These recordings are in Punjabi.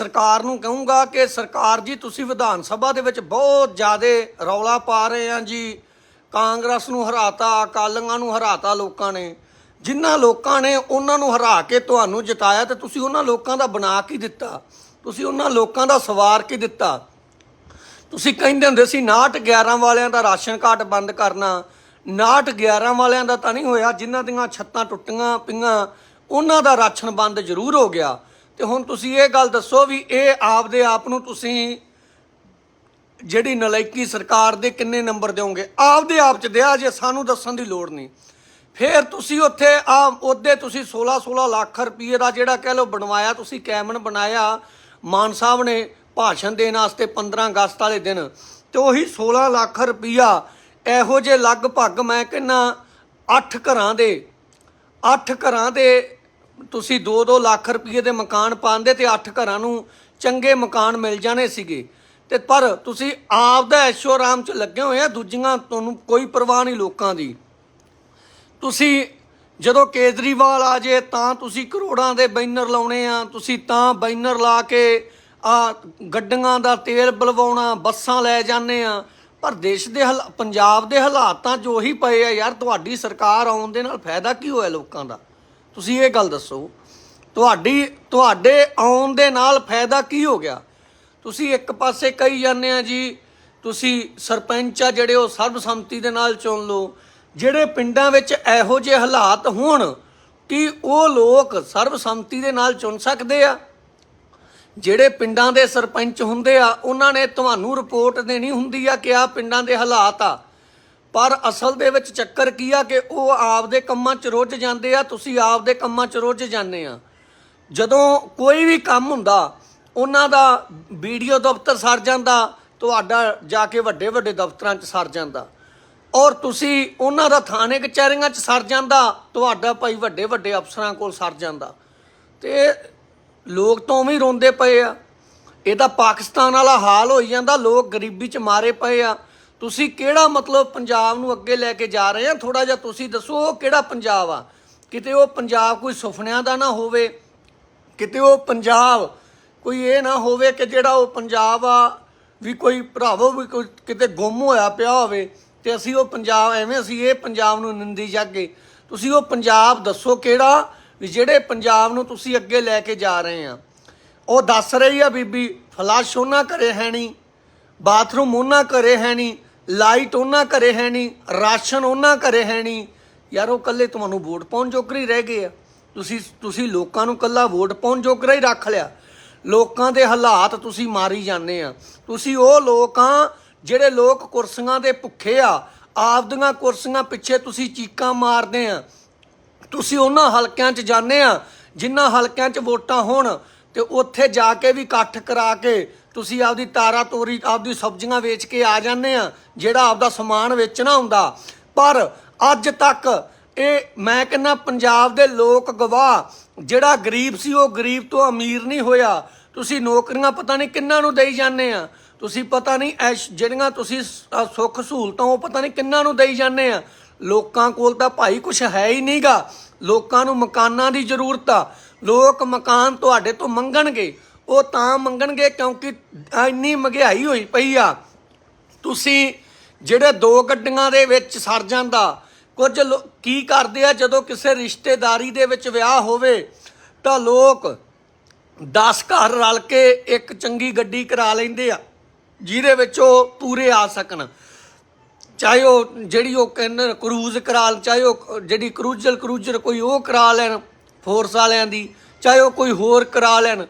ਸਰਕਾਰ ਨੂੰ ਕਹੂੰਗਾ ਕਿ ਸਰਕਾਰ ਜੀ, ਤੁਸੀਂ ਵਿਧਾਨ ਸਭਾ ਦੇ ਵਿੱਚ ਬਹੁਤ ਜ਼ਿਆਦਾ ਰੌਲਾ ਪਾ ਰਹੇ ਆ ਜੀ। ਕਾਂਗਰਸ ਨੂੰ ਹਰਾਤਾ, ਅਕਾਲੀਆਂ ਨੂੰ ਹਰਾਤਾ ਲੋਕਾਂ ਨੇ। ਜਿਨ੍ਹਾਂ ਲੋਕਾਂ ਨੇ ਉਹਨਾਂ ਨੂੰ ਹਰਾ ਕੇ ਤੁਹਾਨੂੰ ਜਿਤਾਇਆ ਤੇ ਤੁਸੀਂ ਉਹਨਾਂ ਲੋਕਾਂ ਦਾ ਬਣਾ ਕੀ ਦਿੱਤਾ? ਤੁਸੀਂ ਉਹਨਾਂ ਲੋਕਾਂ ਦਾ ਸਵਾਰ ਕੀ ਦਿੱਤਾ? ਤੁਸੀਂ ਕਹਿੰਦੇ ਹੁੰਦੇ ਸੀ 69 11 ਵਾਲਿਆਂ ਦਾ ਰਾਸ਼ਨ ਕਾਰਡ ਬੰਦ ਕਰਨਾ। 69 11 ਵਾਲਿਆਂ ਦਾ ਤਾਂ ਨਹੀਂ ਹੋਇਆ, ਜਿਨ੍ਹਾਂ ਦੀਆਂ ਛੱਤਾਂ ਟੁੱਟੀਆਂ ਪਈਆਂ, ਉਹਨਾਂ ਦਾ ਰਾਸ਼ਨ ਬੰਦ ਜ਼ਰੂਰ ਹੋ ਗਿਆ। ਤੇ ਹੁਣ ਤੁਸੀਂ ਇਹ ਗੱਲ ਦੱਸੋ ਵੀ ਇਹ ਆਪਦੇ ਆਪ ਨੂੰ ਤੁਸੀਂ ਜਿਹੜੀ ਨਲਾਇਕੀ ਸਰਕਾਰ ਦੇ ਕਿੰਨੇ ਨੰਬਰ ਦਿਓਗੇ? ਆਪਦੇ ਆਪ ਚ ਦਿਆ ਜੇ, ਸਾਨੂੰ ਦੱਸਣ ਦੀ ਲੋੜ ਨਹੀਂ। ਫਿਰ ਤੁਸੀਂ ਉੱਥੇ ਆ, ਉਹਦੇ ਤੁਸੀਂ 16 16 ਲੱਖ ਰੁਪਏ ਦਾ ਜਿਹੜਾ ਕਹਿ ਲਓ ਬਣਵਾਇਆ, ਤੁਸੀਂ ਕੈਮਨ ਬਣਾਇਆ ਮਾਨ ਸਾਹਿਬ ਨੇ ਭਾਸ਼ਣ ਦੇਣ ਵਾਸਤੇ 15 ਅਗਸਤ ਵਾਲੇ ਦਿਨ। ਤੇ ਉਹੀ 16 ਲੱਖ ਰੁਪਈਆ ਇਹੋ ਜੇ ਲਗਭਗ ਮੈਂ ਕਹਿੰਨਾ 8 ਘਰਾਂ ਦੇ 8 ਘਰਾਂ ਦੇ ਤੁਸੀਂ 2-2 ਲੱਖ ਰੁਪਏ ਦੇ ਮਕਾਨ ਪਾਉਂਦੇ ਤੇ 8 ਘਰਾਂ ਨੂੰ ਚੰਗੇ ਮਕਾਨ ਮਿਲ ਜਾਣੇ ਸੀਗੇ। ਤੇ ਪਰ ਤੁਸੀਂ ਆਪ ਦਾ ਐਸ਼ੋ ਆਰਾਮ ਚ ਲੱਗੇ ਹੋਏ ਆ, ਦੂਜੀਆਂ ਤੁਹਾਨੂੰ ਕੋਈ ਪਰਵਾਹ ਨਹੀਂ ਲੋਕਾਂ ਦੀ। ਤੁਸੀਂ ਜਦੋਂ ਕੇਜਰੀਵਾਲ ਆ ਜੇ ਤਾਂ ਤੁਸੀਂ ਕਰੋੜਾਂ ਦੇ ਬੈਨਰ ਲਾਉਣੇ ਆ, ਤੁਸੀਂ ਤਾਂ ਬੈਨਰ ਲਾ ਕੇ ਆ ਗੱਡੀਆਂ ਦਾ ਤੇਲ ਬਲਵਾਉਣਾ, ਬੱਸਾਂ ਲੈ ਜਾਂਦੇ ਆ। ਪਰ ਦੇਸ਼ ਦੇ ਹਾਲਾ- ਪੰਜਾਬ ਦੇ ਹਾਲਾਤ ਤਾਂ ਜੋ ਹੀ ਪਏ ਆ, ਯਾਰ ਤੁਹਾਡੀ ਸਰਕਾਰ ਆਉਣ ਦੇ ਨਾਲ ਫਾਇਦਾ ਕੀ ਹੋਇਆ ਲੋਕਾਂ ਦਾ? ਤੁਸੀਂ ਇਹ ਗੱਲ ਦੱਸੋ, ਤੁਹਾਡੀ, ਤੁਹਾਡੇ ਆਉਣ ਦੇ ਨਾਲ ਫਾਇਦਾ ਕੀ ਹੋ ਗਿਆ? ਤੁਸੀਂ ਇੱਕ ਪਾਸੇ ਕਹੀ ਜਾਂਦੇ ਆ ਜੀ, ਤੁਸੀਂ ਸਰਪੰਚ ਆ ਜਿਹੜੇ ਉਹ ਸਰਬਸੰਮਤੀ ਦੇ ਨਾਲ ਚੁਣ ਲਓ, ਜਿਹੜੇ ਪਿੰਡਾਂ ਵਿੱਚ ਇਹੋ ਜਿਹੇ ਹਾਲਾਤ ਹੋਣ, ਕਿ ਉਹ ਲੋਕ ਸਰਬਸੰਮਤੀ ਦੇ ਨਾਲ ਚੁਣ ਸਕਦੇ ਆ? ਜਿਹੜੇ ਪਿੰਡਾਂ ਦੇ ਸਰਪੰਚ ਹੁੰਦੇ ਆ, ਉਹਨਾਂ ਨੇ ਤੁਹਾਨੂੰ ਰਿਪੋਰਟ ਦੇਣੀ ਹੁੰਦੀ ਆ ਕਿ ਆ ਪਿੰਡਾਂ ਦੇ ਹਾਲਾਤ ਆ। ਪਰ ਅਸਲ ਦੇ ਵਿੱਚ ਚੱਕਰ ਕੀ ਆ ਕਿ ਉਹ ਆਪਦੇ ਕੰਮਾਂ 'ਚ ਰੁੱਝ ਜਾਂਦੇ ਆ, ਤੁਸੀਂ ਆਪਦੇ ਕੰਮਾਂ 'ਚ ਰੁੱਝ ਜਾਂਦੇ ਆ। ਜਦੋਂ ਕੋਈ ਵੀ ਕੰਮ ਹੁੰਦਾ, ਉਹਨਾਂ ਦਾ ਵੀਡੀਓ ਦਫ਼ਤਰ ਸਰ ਜਾਂਦਾ, ਤੁਹਾਡਾ ਜਾ ਕੇ ਵੱਡੇ ਵੱਡੇ ਦਫ਼ਤਰਾਂ 'ਚ ਸਰ ਜਾਂਦਾ। ਔਰ ਤੁਸੀਂ ਉਹਨਾਂ ਦਾ ਥਾਣੇ ਕਚਹਿਰੀਆਂ 'ਚ ਸਰ ਜਾਂਦਾ, ਤੁਹਾਡਾ ਭਾਈ ਵੱਡੇ ਵੱਡੇ ਅਫਸਰਾਂ ਕੋਲ ਸਰ ਜਾਂਦਾ। ਤੇ ਲੋਕ ਤਾਂ ਉਵੇਂ ਰੋਂਦੇ ਪਏ ਆ। ਇਹ ਤਾਂ ਪਾਕਿਸਤਾਨ ਵਾਲਾ ਹਾਲ ਹੋਈ ਜਾਂਦਾ, ਲੋਕ ਗਰੀਬੀ 'ਚ ਮਾਰੇ ਪਏ ਆ। ਤੁਸੀਂ ਕਿਹੜਾ ਮਤਲਬ ਪੰਜਾਬ ਨੂੰ ਅੱਗੇ ਲੈ ਕੇ ਜਾ ਰਹੇ ਆ? ਥੋੜਾ ਜਿਹਾ ਤੁਸੀਂ ਦੱਸੋ ਉਹ ਕਿਹੜਾ ਪੰਜਾਬ ਆ? ਕਿਤੇ ਉਹ ਪੰਜਾਬ ਕੋਈ ਸੁਪਨਿਆਂ ਦਾ ਨਾ ਹੋਵੇ, ਕਿਤੇ ਉਹ ਪੰਜਾਬ ਕੋਈ ਇਹ ਨਾ ਹੋਵੇ ਕਿ ਜਿਹੜਾ ਉਹ ਪੰਜਾਬ ਆ, ਵੀ ਕੋਈ ਭਰਾਵੋ ਵੀ ਕੋਈ ਕਿਤੇ ਗੁੰਮ ਹੋਇਆ ਪਿਆ ਹੋਵੇ ਤੇ ਅਸੀਂ ਉਹ ਪੰਜਾਬ, ਐਵੇਂ ਅਸੀਂ ਇਹ ਪੰਜਾਬ ਨੂੰ ਨਿੰਦੀ ਜਾਗੇ। ਤੁਸੀਂ ਉਹ ਪੰਜਾਬ ਦੱਸੋ ਕਿਹੜਾ, ਵੀ ਜਿਹੜੇ ਪੰਜਾਬ ਨੂੰ ਤੁਸੀਂ ਅੱਗੇ ਲੈ ਕੇ ਜਾ ਰਹੇ ਆ। ਉਹ ਦੱਸ ਰਹੀ ਆ ਬੀਬੀ, ਫਲਾਸ਼ ਉਹਨਾਂ ਘਰੇ ਹੈ ਨਹੀਂ, ਬਾਥਰੂਮ ਉਹਨਾਂ ਘਰੇ ਹੈ ਨਹੀਂ ਲਾਈਟ ਉਹਨਾਂ ਘਰੇ ਹੈ ਨਹੀਂ, ਰਾਸ਼ਨ ਉਹਨਾਂ ਘਰੇ ਹੈ ਨਹੀਂ। ਯਾਰ ਉਹ ਕੱਲੇ ਤੁਹਾਨੂੰ ਵੋਟ ਪਾਉਣ ਜੋਗਰੇ ਹੀ ਰਹਿ ਗਏ ਆ। ਤੁਸੀਂ ਤੁਸੀਂ ਲੋਕਾਂ ਨੂੰ ਕੱਲਾ ਵੋਟ ਪਾਉਣ ਜੋਗਰਾ ਹੀ ਰੱਖ ਲਿਆ। ਲੋਕਾਂ ਦੇ ਹਾਲਾਤ ਤੁਸੀਂ ਮਾਰੀ ਜਾਂਦੇ ਆ। ਤੁਸੀਂ ਉਹ ਲੋਕ ਲੋਕਾਂ ਜਿਹੜੇ ਲੋਕ ਕੁਰਸੀਆਂ ਦੇ ਭੁੱਖੇ ਆ, ਆਪਦੀਆਂ ਕੁਰਸੀਆਂ ਪਿੱਛੇ ਤੁਸੀਂ ਚੀਕਾਂ ਮਾਰਦੇ ਆ। ਤੁਸੀਂ ਉਹਨਾਂ ਹਲਕਿਆਂ 'ਚ ਜਾਂਦੇ ਆ, ਜਿਨ੍ਹਾਂ ਹਲਕਿਆਂ 'ਚ ਵੋਟਾਂ ਹੋਣ ਤੇ ਉੱਥੇ ਜਾ ਕੇ ਵੀ ਇਕੱਠ ਕਰਾ ਕੇ ਤੁਸੀਂ ਆਪਦੀ ਤਾਰਾ ਤੋਰੀ, ਆਪਦੀ ਸਬਜ਼ੀਆਂ ਵੇਚ ਕੇ ਆ ਜਾਂਦੇ ਆ, ਜਿਹੜਾ ਆਪਦਾ ਸਮਾਨ ਵੇਚਣਾ ਹੁੰਦਾ। ਪਰ ਅੱਜ ਤੱਕ ਇਹ ਮੈਂ ਕਹਿੰਦਾ ਪੰਜਾਬ ਦੇ ਲੋਕ ਗਵਾਹ, ਜਿਹੜਾ ਗਰੀਬ ਸੀ, ਉਹ ਗਰੀਬ ਤੋਂ ਅਮੀਰ ਨਹੀਂ ਹੋਇਆ। ਤੁਸੀਂ ਨੌਕਰੀਆਂ ਪਤਾ ਨਹੀਂ ਕਿੰਨਾਂ ਨੂੰ ਦੇਈ ਜਾਂਦੇ ਆ। ਤੁਸੀਂ ਪਤਾ ਨਹੀਂ ਐਸ਼ ਜਿਹੜੀਆਂ ਤੁਸੀਂ ਸੁੱਖ ਸਹੂਲਤਾਂ, ਉਹ ਪਤਾ ਨਹੀਂ ਕਿੰਨਾਂ ਨੂੰ ਦੇਈ ਜਾਂਦੇ ਆ। ਲੋਕਾਂ ਕੋਲ ਤਾਂ ਭਾਈ ਕੁਝ ਹੈ ਹੀ ਨਹੀਂਗਾ ਲੋਕਾਂ ਨੂੰ ਮਕਾਨਾਂ ਦੀ ਜ਼ਰੂਰਤ ਆ। ਲੋਕ ਮਕਾਨ ਤੁਹਾਡੇ ਤੋਂ ਮੰਗਣਗੇ। ਉਹ ਤਾਂ ਮੰਗਣਗੇ ਕਿਉਂਕਿ ਇੰਨੀ ਮਹਿੰਗਾਈ ਹੋਈ ਪਈ ਆ। ਤੁਸੀਂ ਜਿਹੜੇ ਦੋ ਗੱਡੀਆਂ ਦੇ ਵਿੱਚ ਸਰ ਜਾਂਦਾ, ਕੁਝ ਲੋ- ਕੀ ਕਰਦੇ ਆ? ਜਦੋਂ ਕਿਸੇ ਰਿਸ਼ਤੇਦਾਰੀ ਦੇ ਵਿੱਚ ਵਿਆਹ ਹੋਵੇ ਤਾਂ ਲੋਕ 10 ਘਰ ਰਲ ਕੇ ਇੱਕ ਚੰਗੀ ਗੱਡੀ ਕਰਾ ਲੈਂਦੇ ਆ, ਜਿਹਦੇ ਵਿੱਚ ਉਹ ਪੂਰੇ ਆ ਸਕਣ। ਚਾਹੇ ਉਹ ਜਿਹੜੀ ਉਹ ਕਹਿੰਦੇ ਕਰੂਜ਼ ਕਰਾ ਚਾਹੇ ਉਹ ਜਿਹੜੀ ਕਰੂਜ਼ਲ ਕਰੂਜ਼ਰ ਕੋਈ ਉਹ ਕਰਾ ਲੈਣ, ਫੋਰਸ ਵਾਲਿਆਂ ਦੀ, ਚਾਹੇ ਉਹ ਕੋਈ ਹੋਰ ਕਰਾ ਲੈਣ।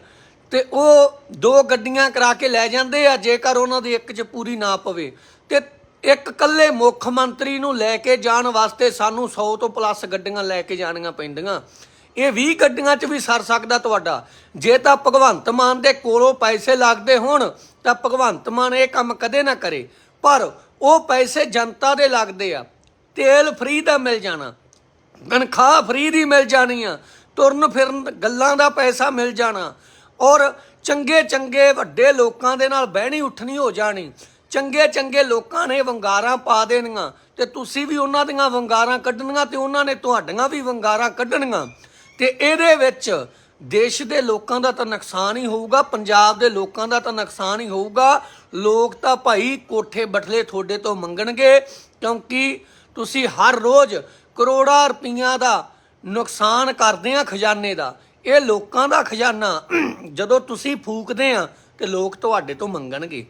ਤੇ ਉਹ ਦੋ ਗੱਡੀਆਂ ਕਰਾ ਕੇ ਲੈ ਜਾਂਦੇ ਆ, ਜੇਕਰ ਉਹਨਾਂ ਦੀ ਇੱਕ 'ਚ ਪੂਰੀ ਨਾ ਪਵੇ। ਤੇ ਇੱਕ ਕੱਲੇ ਮੁੱਖ ਮੰਤਰੀ ਨੂੰ ਲੈ ਕੇ ਜਾਣ ਵਾਸਤੇ ਸਾਨੂੰ 100 ਤੋਂ ਪਲੱਸ ਗੱਡੀਆਂ ਲੈ ਕੇ ਜਾਣੀਆਂ ਪੈਂਦੀਆਂ। ਇਹ 20 ਗੱਡੀਆਂ 'ਚ ਵੀ ਸਰ ਸਕਦਾ ਤੁਹਾਡਾ। ਜੇ ਤਾਂ ਭਗਵੰਤ ਮਾਨ ਦੇ ਕੋਲੋਂ ਪੈਸੇ ਲੱਗਦੇ ਹੋਣ, ਤਾਂ ਭਗਵੰਤ ਮਾਨ ਇਹ ਕੰਮ ਕਦੇ ਨਾ ਕਰੇ। ਪਰ ਉਹ ਪੈਸੇ ਜਨਤਾ ਦੇ ਲੱਗਦੇ ਆ। ਤੇਲ ਫ੍ਰੀ ਦਾ ਮਿਲ ਜਾਣਾ। ਤਨਖਾਹ ਫ੍ਰੀ ਦੀ ਮਿਲ ਜਾਣੀ ਆ। ਤੁਰਨ ਫਿਰਨ ਗੱਲਾਂ ਦਾ ਪੈਸਾ ਮਿਲ ਜਾਣਾ। ਔਰ ਚੰਗੇ ਚੰਗੇ ਵੱਡੇ ਲੋਕਾਂ ਦੇ ਨਾਲ ਬਹਿਣੀ ਉੱਠਣੀ ਹੋ ਜਾਣੀ। ਚੰਗੇ ਚੰਗੇ ਲੋਕਾਂ ਨੇ ਵੰਗਾਰਾਂ ਪਾ ਦੇਣੀਆਂ ਤੇ ਤੁਸੀਂ ਵੀ ਉਹਨਾਂ ਦੀਆਂ ਵੰਗਾਰਾਂ ਕੱਢਣੀਆਂ ਤੇ ਉਹਨਾਂ ਨੇ ਤੁਹਾਡੀਆਂ ਵੀ ਵੰਗਾਰਾਂ ਕੱਢਣੀਆਂ। ਤੇ ਇਹਦੇ ਵਿੱਚ ਦੇਸ਼ ਦੇ ਲੋਕਾਂ ਦਾ ਤਾਂ ਨੁਕਸਾਨ ਹੀ ਹੋਊਗਾ, ਪੰਜਾਬ ਦੇ ਲੋਕਾਂ ਦਾ ਤਾਂ ਨੁਕਸਾਨ ਹੀ ਹੋਊਗਾ। ਲੋਕ ਤਾਂ ਭਾਈ ਕੋਠੇ ਬਠਲੇ ਤੁਹਾਡੇ ਤੋਂ ਮੰਗਣਗੇ, ਕਿਉਂਕਿ ਤੁਸੀਂ ਹਰ ਰੋਜ਼ ਕਰੋੜਾਂ ਰੁਪਈਆ ਦਾ ਨੁਕਸਾਨ ਕਰਦੇ ਆ ਖਜ਼ਾਨੇ ਦਾ। ਇਹ ਲੋਕਾਂ ਦਾ ਖਜ਼ਾਨਾ, ਜਦੋਂ ਤੁਸੀਂ ਫੂਕਦੇ ਆ ਤੇ ਲੋਕ ਤੁਹਾਡੇ ਤੋਂ ਮੰਗਣਗੇ।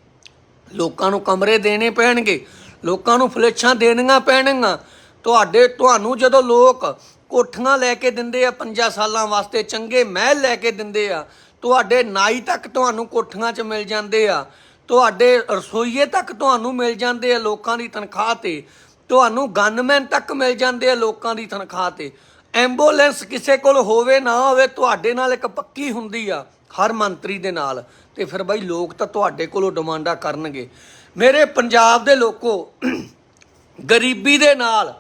ਲੋਕਾਂ ਨੂੰ ਕਮਰੇ ਦੇਣੇ ਪੈਣਗੇ, ਲੋਕਾਂ ਨੂੰ ਫਲੇਛਾਂ ਦੇਣੀਆਂ ਪੈਣਗੀਆਂ। ਤੁਹਾਡੇ, ਤੁਹਾਨੂੰ ਜਦੋਂ ਲੋਕ ਕੋਠੀਆਂ ਲੈ ਕੇ ਦਿੰਦੇ ਆ 5 ਸਾਲਾਂ ਵਾਸਤੇ, ਚੰਗੇ ਮਹਿਲ ਲੈ ਕੇ ਦਿੰਦੇ ਆ, ਤੁਹਾਡੇ ਨਾਈ ਤੱਕ ਤੁਹਾਨੂੰ ਕੋਠੀਆਂ 'ਚ ਮਿਲ ਜਾਂਦੇ ਆ, ਤੁਹਾਡੇ ਰਸੋਈਏ ਤੱਕ ਤੁਹਾਨੂੰ ਮਿਲ ਜਾਂਦੇ ਆ ਲੋਕਾਂ ਦੀ ਤਨਖਾਹ ਤੇ, ਤੁਹਾਨੂੰ ਗਨਮੈਨ ਤੱਕ ਮਿਲ ਜਾਂਦੇ ਆ ਲੋਕਾਂ ਦੀ ਤਨਖਾਹ ਤੇ। ਐਂਬੂਲੈਂਸ ਕਿਸੇ ਕੋਲ ਹੋਵੇ, ਨਾ ਹੋਵੇ, ਤੁਹਾਡੇ ਨਾਲ ਇੱਕ ਪੱਕੀ ਹੁੰਦੀ ਆ, ਹਰ ਮੰਤਰੀ ਦੇ ਨਾਲ। ਤੇ ਫਿਰ ਬਾਈ, ਲੋਕ ਤਾਂ ਤੁਹਾਡੇ ਕੋਲੋਂ ਡਿਮਾਂਡਾਂ ਕਰਨਗੇ। ਮੇਰੇ ਪੰਜਾਬ ਦੇ ਲੋਕੋ, ਗਰੀਬੀ ਦੇ ਨਾਲ,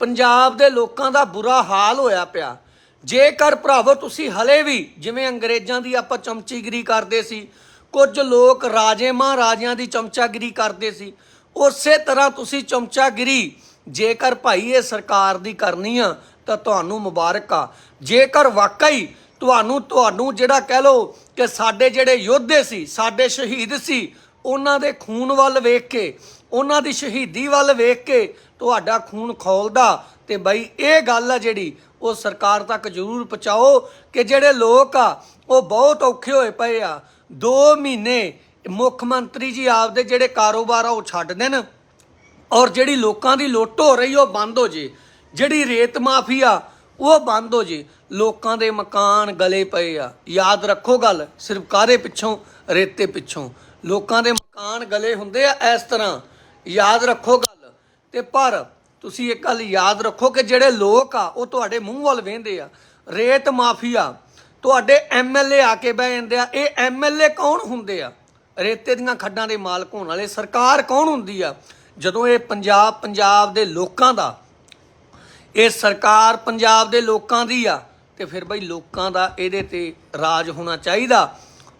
ਪੰਜਾਬ ਦੇ ਲੋਕਾਂ ਦਾ ਬੁਰਾ ਹਾਲ ਹੋਇਆ ਪਿਆ। ਜੇਕਰ ਭਰਾਵੋ, ਤੁਸੀਂ ਹਲੇ ਵੀ, ਜਿਵੇਂ ਅੰਗਰੇਜ਼ਾਂ ਦੀ ਆਪਾਂ ਚਮਚੀਗਿਰੀ ਕਰਦੇ ਸੀ, ਕੁਝ ਲੋਕ ਰਾਜੇ ਮਹਾਰਾਜਿਆਂ ਦੀ ਚਮਚਾਗਿਰੀ ਕਰਦੇ ਸੀ, ਉਸੇ ਤਰ੍ਹਾਂ ਤੁਸੀਂ ਚਮਚਾਗਿਰੀ ਜੇਕਰ ਭਾਈ ਇਹ ਸਰਕਾਰ ਦੀ ਕਰਨੀ ਆ ਤਾਂ ਤੁਹਾਨੂੰ ਮੁਬਾਰਕ ਆ। ਜੇਕਰ ਵਾਕਈ ਤੁਹਾਨੂੰ ਤੁਹਾਨੂੰ ਜਿਹੜਾ ਕਹਿ ਲੋ ਕਿ ਸਾਡੇ ਜਿਹੜੇ ਯੋਧੇ ਸੀ, ਸਾਡੇ ਸ਼ਹੀਦ ਸੀ, ਉਹਨਾਂ ਦੇ ਖੂਨ ਵੱਲ ਵੇਖ ਕੇ, ਉਹਨਾਂ ਦੀ ਸ਼ਹੀਦੀ ਵੱਲ ਵੇਖ ਕੇ ਤੁਹਾਡਾ ਖੂਨ ਖੋਲਦਾ, ਤੇ ਬਈ ਇਹ ਗੱਲ ਆ ਜਿਹੜੀ ਉਹ ਸਰਕਾਰ ਤੱਕ ਜ਼ਰੂਰ ਪਹੁੰਚਾਓ ਕਿ ਜਿਹੜੇ ਲੋਕ ਆ, ਉਹ ਬਹੁਤ ਔਖੇ ਹੋਏ ਪਏ ਆ। 2 ਮਹੀਨੇ ਮੁੱਖ ਮੰਤਰੀ ਜੀ ਆਪਦੇ ਜਿਹੜੇ ਕਾਰੋਬਾਰ ਆ ਉਹ ਛੱਡ ਦੇਣ ਔਰ ਜਿਹੜੀ ਲੋਕਾਂ ਦੀ ਲੁੱਟ ਹੋ ਰਹੀ ਉਹ ਬੰਦ ਹੋ ਜੇ। ਜਿਹੜੀ ਰੇਤ ਮਾਫੀਆ ਉਹ ਬੰਦ ਹੋ ਜੇ। ਲੋਕਾਂ ਦੇ ਮਕਾਨ ਗਲੇ ਪਏ ਆ। ਯਾਦ ਰੱਖੋ ਗੱਲ, ਸਿਰਫ ਕਾਰੇ ਪਿੱਛੋਂ? ਰੇਤੇ ਪਿੱਛੋਂ। ਲੋਕਾਂ ਦੇ ਮਕਾਨ ਗਲੇ ਹੁੰਦੇ ਆ ਇਸ ਤਰ੍ਹਾਂ। ਯਾਦ ਰੱਖੋ ਗੱਲ। ਤੇ ਪਰ ਤੁਸੀਂ ਇੱਕ ਗੱਲ ਯਾਦ ਰੱਖੋ ਕਿ ਜਿਹੜੇ ਲੋਕ ਆ, ਉਹ ਤੁਹਾਡੇ ਮੂੰਹ ਵੱਲ ਵੇਂਦੇ ਆ। ਰੇਤ ਮਾਫੀਆ ਤੁਹਾਡੇ ਐਮਐਲਏ ਆ ਕੇ ਬਹਿ ਜਾਂਦੇ ਆ। ਇਹ ਐਮਐਲਏ ਕੌਣ ਹੁੰਦੇ ਆ? ਰੇਤੇ ਦੀਆਂ ਖੱਡਾਂ ਦੇ ਮਾਲਕ ਹੋਣ ਵਾਲੇ ਸਰਕਾਰ ਕੌਣ ਹੁੰਦੀ ਆ? ਜਦੋਂ ਇਹ ਪੰਜਾਬ ਪੰਜਾਬ ਦੇ ਲੋਕਾਂ ਦਾ ਇਹ ਸਰਕਾਰ ਪੰਜਾਬ ਦੇ ਲੋਕਾਂ ਦੀ ਆ, ਤੇ ਫਿਰ ਬਈ ਲੋਕਾਂ ਦਾ ਇਹਦੇ ਤੇ ਰਾਜ ਹੋਣਾ ਚਾਹੀਦਾ।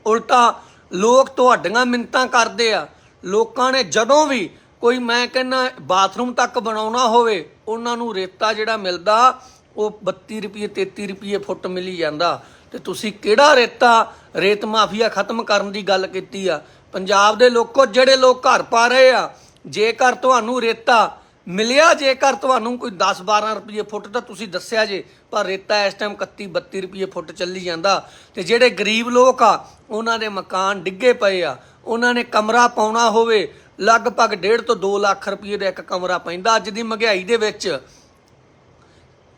ਉਲਟਾ ਲੋਕ ਤੁਹਾਡੀਆਂ ਮਿੰਤਾਂ ਕਰਦੇ ਆ। ਲੋਕਾਂ ਨੇ ਜਦੋਂ ਵੀ ਕੋਈ ਮੈਂ ਕਹਿੰਨਾ ਬਾਥਰੂਮ ਤੱਕ ਬਣਾਉਣਾ ਹੋਵੇ, ਉਹਨਾਂ ਨੂੰ ਰੇਤਾ ਜਿਹੜਾ ਮਿਲਦਾ, ਉਹ 32 ਰੁਪਏ 33 ਰੁਪਏ ਫੁੱਟ ਮਿਲੀ ਜਾਂਦਾ। ਤੇ ਤੁਸੀਂ ਕਿਹੜਾ ਰੇਤਾ ਰੇਤ ਮਾਫੀਆ ਖਤਮ ਕਰਨ ਦੀ ਗੱਲ ਕੀਤੀ ਆ? ਪੰਜਾਬ ਦੇ ਲੋਕੋ ਜਿਹੜੇ ਲੋਕ ਘਰ ਪਾ ਰਹੇ ਆ, ਜੇਕਰ ਤੁਹਾਨੂੰ ਰੇਤਾ ਮਿਲਿਆ ਜੇਕਰ ਤੁਹਾਨੂੰ ਕੋਈ 10 12 ਰੁਪਏ ਫੁੱਟ ਤਾਂ ਤੁਸੀਂ ਦੱਸਿਆ ਜੇ, ਪਰ ਰੇਤਾ ਇਸ ਟਾਈਮ 31 32 ਰੁਪਏ ਫੁੱਟ ਚੱਲੀ ਜਾਂਦਾ। ਤੇ ਜਿਹੜੇ ਗਰੀਬ ਲੋਕ ਆ, ਉਹਨਾਂ ਦੇ ਮਕਾਨ ਡਿੱਗੇ ਪਏ ਆ। ਉਹਨਾਂ ਨੇ ਕਮਰਾ ਪਾਉਣਾ ਹੋਵੇ, ਲਗਭਗ 1.5 ਤੋਂ 2 ਲੱਖ ਰੁਪਏ ਦਾ ਇੱਕ ਕਮਰਾ ਪੈਂਦਾ ਅੱਜ ਦੀ ਮਹਿੰਗਾਈ ਦੇ ਵਿੱਚ।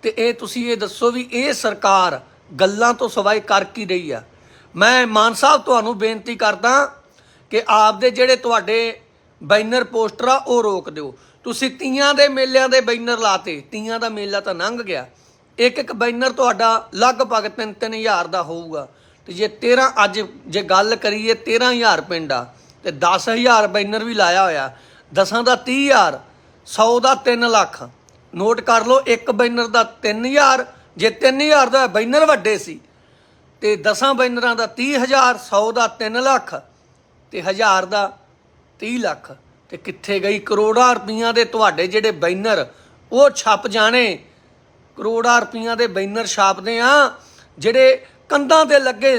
ਤੇ ਇਹ ਤੁਸੀਂ ਇਹ ਦੱਸੋ ਵੀ ਇਹ ਸਰਕਾਰ ਗੱਲਾਂ ਤੋਂ ਸਵਾਈ ਕਰ ਕੀ ਰਹੀ ਆ? ਮੈਂ ਮਾਨ ਸਾਹਿਬ ਤੁਹਾਨੂੰ ਬੇਨਤੀ ਕਰਦਾ ਕਿ ਆਪਦੇ ਜਿਹੜੇ ਤੁਹਾਡੇ ਬੈਨਰ ਪੋਸਟਰ ਆ, ਉਹ ਰੋਕ ਦਿਓ। ਤੁਸੀਂ ਤੀਆਂ ਦੇ ਮੇਲਿਆਂ ਦੇ ਬੈਨਰ ਲਾਤੇ, ਤੀਆਂ ਦਾ ਮੇਲਾ ਤਾਂ ਲੰਘ ਗਿਆ। ਇੱਕ ਇੱਕ ਬੈਨਰ ਤੁਹਾਡਾ ਲਗਭਗ 3-3000 ਦਾ ਹੋਊਗਾ। ਤੇ ਜੇ 13 ਅੱਜ ਜੇ ਗੱਲ ਕਰੀਏ 13000 ਪਿੰਡ ਆ, ਤੇ 10000 ਬੈਨਰ ਵੀ ਲਾਇਆ ਹੋਇਆ। ਦਸਾਂ ਦਾ 30000 100 ਦਾ 3 ਲੱਖ। ਨੋਟ ਕਰ ਲਓ, ਇੱਕ ਬੈਨਰ ਦਾ 3000 ਜੇ 3000 ਦਾ ਬੈਨਰ ਵੱਡੇ ਸੀ, ਤੇ 10 ਬੈਨਰਾਂ ਦਾ 30000 100 ਦਾ 3 ਲੱਖ, ਤੇ 1000 ਦਾ 30 ਲੱਖ। ਤੇ ਕਿੱਥੇ ਗਈ? ਕਰੋੜਾਂ ਰੁਪਈਆਂ ਦੇ ਤੁਹਾਡੇ ਜਿਹੜੇ ਬੈਨਰ, ਉਹ ਛਪ ਜਾਣੇ। ਕਰੋੜਾਂ ਰੁਪਈਆਂ ਦੇ ਬੈਨਰ ਛਾਪਦੇ ਆ, ਜਿਹੜੇ ਕੰਧਾਂ ਤੇ ਲੱਗੇ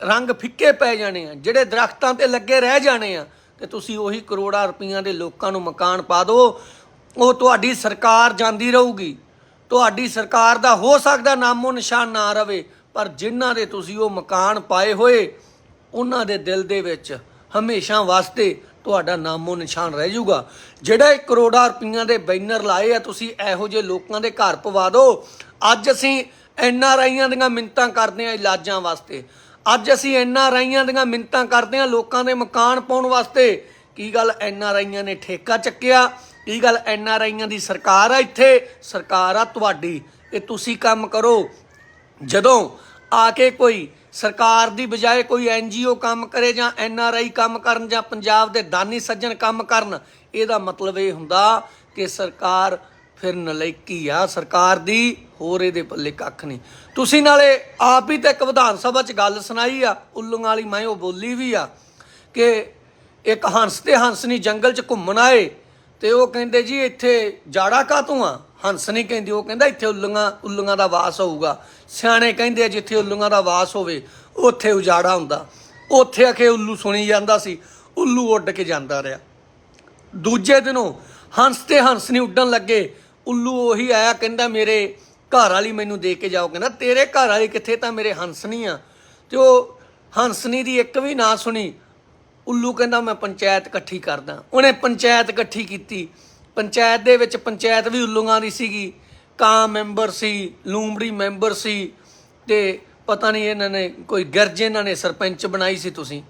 ਰੰਗ ਫਿੱਕੇ ਪੈ ਜਾਣੇ ਆ, ਜਿਹੜੇ ਦਰਖਤਾਂ ਤੇ ਲੱਗੇ ਰਹਿ ਜਾਣੇ ਆ। ਤੇ ਤੁਸੀਂ ਉਹੀ ਕਰੋੜਾਂ ਰੁਪਈਆਂ ਦੇ ਲੋਕਾਂ ਨੂੰ ਮਕਾਨ ਪਾ ਦਿਓ, ਉਹ ਤੁਹਾਡੀ ਸਰਕਾਰ ਜਾਂਦੀ ਰਹੂਗੀ। ਤੁਹਾਡੀ ਸਰਕਾਰ ਦਾ ਹੋ ਸਕਦਾ ਨਾਮੋ ਨਿਸ਼ਾਨ ਨਾ ਰਵੇ, ਪਰ ਜਿਨ੍ਹਾਂ ਦੇ ਤੁਸੀਂ ਉਹ ਮਕਾਨ ਪਾਏ ਹੋਏ, ਉਹਨਾਂ ਦੇ ਦਿਲ ਦੇ ਵਿੱਚ ਹਮੇਸ਼ਾ ਵਾਸਤੇ ਤੁਹਾਡਾ ਨਾਮੋ ਨਿਸ਼ਾਨ ਰਹਿ ਜਾਊਗਾ। ਜਿਹੜਾ ਇਹ ਕਰੋੜਾਂ ਰੁਪਈਆਂ ਦੇ ਬੈਨਰ ਲਾਏ ਆ, ਤੁਸੀਂ ਇਹੋ ਜਿਹੇ ਲੋਕਾਂ ਦੇ ਘਰ ਪਵਾ ਦਿਓ ਅੱਜ ਅਸੀਂ ਐਨ ਆਰ ਆਈਆਂ ਦੀਆਂ ਮਿੰਤਾਂ ਕਰਦੇ ਆ ਇਲਾਜਾਂ ਵਾਸਤੇ। ਅੱਜ ਅਸੀਂ ਐਨ ਆਰ ਆਈਆਂ ਦੀਆਂ ਮਿੰਤਾਂ ਕਰਦੇ ਆ ਲੋਕਾਂ ਦੇ ਮਕਾਨ ਪਾਉਣ ਵਾਸਤੇ। ਕੀ ਗੱਲ ਐਨ ਆਰ ਆਈਆਂ ਨੇ ਠੇਕਾ ਚੱਕਿਆ? ਕੀ ਗੱਲ ਐਨ ਆਰ ਆਈਆਂ ਦੀ ਸਰਕਾਰ ਆ ਇੱਥੇ? ਸਰਕਾਰ ਆ ਤੁਹਾਡੀ। ਇਹ ਤੁਸੀਂ ਕੰਮ ਕਰੋ। ਜਦੋਂ ਆ ਕੇ ਕੋਈ ਸਰਕਾਰ ਦੀ ਬਜਾਏ ਕੋਈ ਐਨਜੀਓ ਕੰਮ ਕਰੇ ਜਾਂ ਐਨਆਰਆਈ ਕੰਮ ਕਰਨ ਜਾਂ ਪੰਜਾਬ ਦੇ ਦਾਨੀ ਸੱਜਣ ਕੰਮ ਕਰਨ, ਇਹਦਾ ਮਤਲਬ ਇਹ ਹੁੰਦਾ ਕਿ ਸਰਕਾਰ ਫਿਰ ਨਲਾਇਕੀ ਆ। ਸਰਕਾਰ ਦੀ ਹੋਰ ਇਹਦੇ ਪੱਲੇ ਕੱਖ ਨਹੀਂ। ਤੁਸੀਂ ਨਾਲੇ ਆਪ ਹੀ ਤਾਂ ਇੱਕ ਵਿਧਾਨ ਸਭਾ 'ਚ ਗੱਲ ਸੁਣਾਈ ਆ ਉੱਲੂਆਂ ਵਾਲੀ ਮੈਂ ਉਹ ਬੋਲੀ ਵੀ ਆ ਕਿ ਇੱਕ ਹੰਸ ਤੇ ਨਹੀਂ ਜੰਗਲ 'ਚ ਘੁੰਮਣ ਆਏ ਤੇ ਉਹ ਕਹਿੰਦੇ ਜੀ ਇੱਥੇ ਜਾੜਾ ਕਾਤੋਂ ਆ? ਹੰਸ ਨਹੀਂ ਕਹਿੰਦੀ, ਉਹ ਕਹਿੰਦਾ ਇੱਥੇ ਉੱਲੀਆਂ ਉੱਲੀਆਂ ਦਾ ਵਾਸ ਹੋਊਗਾ। ਸਿਆਣੇ ਕਹਿੰਦੇ ਆ ਜਿੱਥੇ ਉੱਲੀਆਂ ਦਾ ਵਾਸ ਹੋਵੇ, ਉੱਥੇ ਉਜਾੜਾ ਹੁੰਦਾ। ਉੱਥੇ ਆ ਕੇ ਉੱਲੂ ਸੁਣੀ ਜਾਂਦਾ ਸੀ, ਉੱਲੂ ਉੱਡ ਕੇ ਜਾਂਦਾ ਰਿਹਾ। ਦੂਜੇ ਦਿਨੋਂ ਹੰਸ ਤੇ ਹੰਸ ਨਹੀਂ ਉੱਡਣ ਲੱਗੇ। ਉੱਲੂ ਉਹੀ ਆਇਆ, ਕਹਿੰਦਾ ਮੇਰੇ ਘਰ ਵਾਲੀ ਮੈਨੂੰ ਦੇ ਕੇ ਜਾਓ। ਕਹਿੰਦਾ, ਤੇਰੇ ਘਰ ਵਾਲੀ ਕਿੱਥੇ? ਤਾਂ ਮੇਰੇ ਹੰਸ ਨਹੀਂ ਆ। ਤੇ ਉਹ ਹੰਸਨੀ ਦੀ ਇੱਕ ਵੀ ਨਾ ਸੁਣੀ। ਉੱਲੂ ਕਹਿੰਦਾ ਮੈਂ ਪੰਚਾਇਤ ਇਕੱਠੀ ਕਰਦਾ। ਉਹਨੇ ਪੰਚਾਇਤ ਇਕੱਠੀ ਕੀਤੀ। ਪੰਚਾਇਤ ਦੇ ਵਿੱਚ ਪੰਚਾਇਤ ਵੀ ਉੱਲੂਆਂ ਦੀ ਸੀਗੀ। ਕਾਂ ਮੈਂਬਰ ਸੀ, ਲੂੰਬੜੀ ਮੈਂਬਰ ਸੀ ਤੇ ਪਤਾ ਨਹੀਂ ਇਹਨਾਂ ਨੇ ਕੋਈ ਗਿਰਜ ਇਹਨਾਂ ਨੇ ਸਰਪੰਚ ਬਣਾਈ ਸੀ ਤੁਸੀਂ।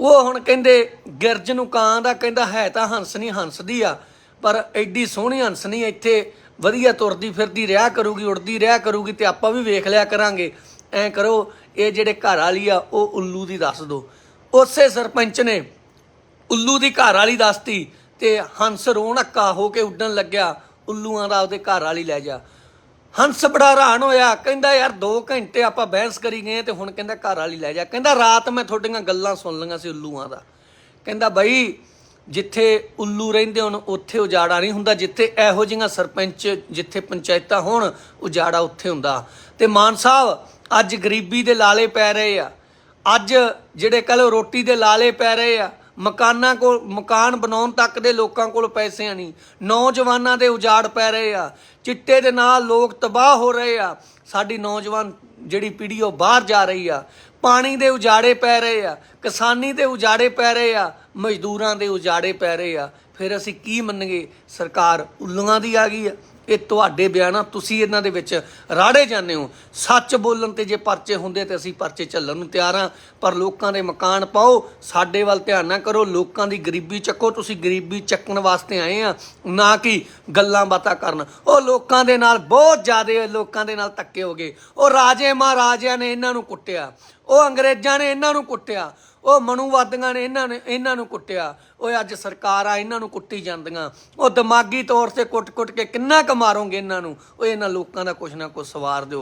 ਉਹ ਹੁਣ ਕਹਿੰਦੇ ਗਿਰਜ ਨੂੰ ਕਾਂ ਦਾ ਕਹਿੰਦਾ ਹੈ ਤਾਂ ਹੰਸ ਨਹੀਂ, ਹੰਸਦੀ ਆ, ਪਰ ਐਡੀ ਸੋਹਣੀ ਹੰਸ ਨਹੀਂ, ਇੱਥੇ ਵਧੀਆ ਤੁਰਦੀ ਫਿਰਦੀ ਰਿਹਾ ਕਰੂਗੀ, ਉੜਦੀ ਰਿਹਾ ਕਰੂਗੀ ਤੇ ਆਪਾਂ ਵੀ ਵੇਖ ਲਿਆ ਕਰਾਂਗੇ। ਐ ਕਰੋ, ਇਹ ਜਿਹੜੇ ਘਰ ਵਾਲੀ ਆ, ਉਹ ਉੱਲੂ ਦੀ ਦੱਸ ਦਿਓ ਉਸੇ ਸਰਪੰਚ ਨੇ ਉੱਲੂ ਦੀ ਘਰ ਵਾਲੀ ਦੱਸਤੀ ਤੇ ਹੰਸ ਰੋਣ ਹੱਕਾ ਹੋ ਕੇ ਉੱਡਣ ਲੱਗਿਆ, ਉੱਲੂਆਂ ਦਾ ਉਹਦੇ ਘਰ ਵਾਲੀ ਲੈ ਜਾ। ਹੰਸ ਬੜਾ ਹੈਰਾਨ ਹੋਇਆ, ਕਹਿੰਦਾ, ਯਾਰ 2 ਘੰਟੇ ਆਪਾਂ ਬਹਿਸ ਕਰੀ ਗਏ ਤੇ ਹੁਣ ਕਹਿੰਦਾ ਘਰ ਵਾਲੀ ਲੈ ਜਾ। ਕਹਿੰਦਾ, ਰਾਤ ਮੈਂ ਤੁਹਾਡੀਆਂ ਗੱਲਾਂ ਸੁਣ ਲਈਆਂ ਸੀ ਉੱਲੂਆਂ ਦਾ। ਕਹਿੰਦਾ, ਬਈ, ਜਿੱਥੇ ਉੱਲੂ ਰਹਿੰਦੇ ਹੋਣ, ਉੱਥੇ ਉਜਾੜਾ ਨਹੀਂ ਹੁੰਦਾ। ਜਿੱਥੇ ਇਹੋ ਜਿਹੀਆਂ ਸਰਪੰਚ, ਜਿੱਥੇ ਪੰਚਾਇਤਾਂ ਹੋਣ, ਉਜਾੜਾ ਉੱਥੇ ਹੁੰਦਾ। ਤੇ ਮਾਨ ਸਾਹਿਬ, ਅੱਜ ਗਰੀਬੀ ਦੇ ਲਾਲੇ ਪੈ ਰਹੇ ਆ। ਅੱਜ ਜਿਹੜੇ ਕੱਲ ਰੋਟੀ ਦੇ ਲਾਲੇ ਪੈ ਰਹੇ ਆ, ਮਕਾਨਾਂ ਕੋਲ, ਮਕਾਨ ਬਣਾਉਣ ਤੱਕ ਦੇ ਲੋਕਾਂ ਕੋਲ ਪੈਸੇ ਨਹੀਂ, ਨੌਜਵਾਨਾਂ ਦੇ ਉਜਾੜ ਪੈ ਰਹੇ ਆ, ਚਿੱਟੇ ਦੇ ਨਾਲ ਲੋਕ ਤਬਾਹ ਹੋ ਰਹੇ ਆ, ਸਾਡੀ ਨੌਜਵਾਨ ਜਿਹੜੀ ਪੀੜ੍ਹੀ ਉਹ ਬਾਹਰ ਜਾ ਰਹੀ ਆ, ਪਾਣੀ ਦੇ ਉਜਾੜੇ ਪੈ ਰਹੇ ਆ, ਕਿਸਾਨੀ ਦੇ ਉਜਾੜੇ ਪੈ ਰਹੇ ਆ, ਮਜ਼ਦੂਰਾਂ ਦੇ ਉਜਾੜੇ ਪੈ ਰਹੇ ਆ, ਫਿਰ ਅਸੀਂ ਕੀ ਮੰਨਗੇ ਸਰਕਾਰ ਉੱਲੂਆਂ ਦੀ ਆ ਗਈ ਆ। ਇਹ ਤੁਹਾਡੇ ਬਿਆਨ ਆ ਤੁਸੀਂ ਇਹਨਾਂ ਦੇ ਵਿੱਚ ਰਾੜੇ ਜਾਂਦੇ ਹੋ। ਸੱਚ ਬੋਲਣ ਤੇ ਜੇ ਪਰਚੇ ਹੁੰਦੇ ਤੇ ਅਸੀਂ ਪਰਚੇ ਝੱਲਣ ਨੂੰ ਤਿਆਰ ਹਾਂ, ਪਰ ਲੋਕਾਂ ਦੇ ਮਕਾਨ ਪਾਓ, ਸਾਡੇ ਵੱਲ ਧਿਆਨ ਨਾ ਕਰੋ, ਲੋਕਾਂ ਦੀ ਗਰੀਬੀ ਚੱਕੋ, ਤੁਸੀਂ ਗਰੀਬੀ ਚੱਕਣ ਵਾਸਤੇ ਆਏ ਆ, ਨਾ ਕਿ ਗੱਲਾਂ ਬਾਤਾਂ ਕਰਨ। ਉਹ ਲੋਕਾਂ ਦੇ ਨਾਲ ਬਹੁਤ ਜ਼ਿਆਦਾ ਲੋਕਾਂ ਦੇ ਨਾਲ ਧੱਕੇ ਹੋ ਗਏ। ਉਹ ਰਾਜੇ ਮਹਾਰਾਜਿਆਂ ਨੇ ਇਹਨਾਂ ਨੂੰ ਕੁੱਟਿਆ, ਉਹ ਅੰਗਰੇਜ਼ਾਂ ਨੇ ਇਹਨਾਂ ਨੂੰ ਕੁੱਟਿਆ ਉਹ ਮਨੂਵਾਦੀਆਂ ਨੇ ਇਹਨਾਂ ਨੇ, ਇਹਨਾਂ ਨੂੰ ਕੁੱਟਿਆ। ਓਏ ਅੱਜ ਸਰਕਾਰਾਂ ਇਹਨਾਂ ਨੂੰ ਕੁੱਟੀ ਜਾਂਦੀਆਂ। ਉਹ ਦਿਮਾਗੀ ਤੌਰ ਤੇ ਕੁੱਟ-ਕੁੱਟ ਕੇ ਕਿੰਨਾ ਕੁ ਮਾਰੋਗੇ ਇਹਨਾਂ ਨੂੰ। ਓਏ ਇਹਨਾਂ ਲੋਕਾਂ ਦਾ ਕੁਛ ਨਾ ਕੁਛ ਸਵਾਰ ਦਿਓ।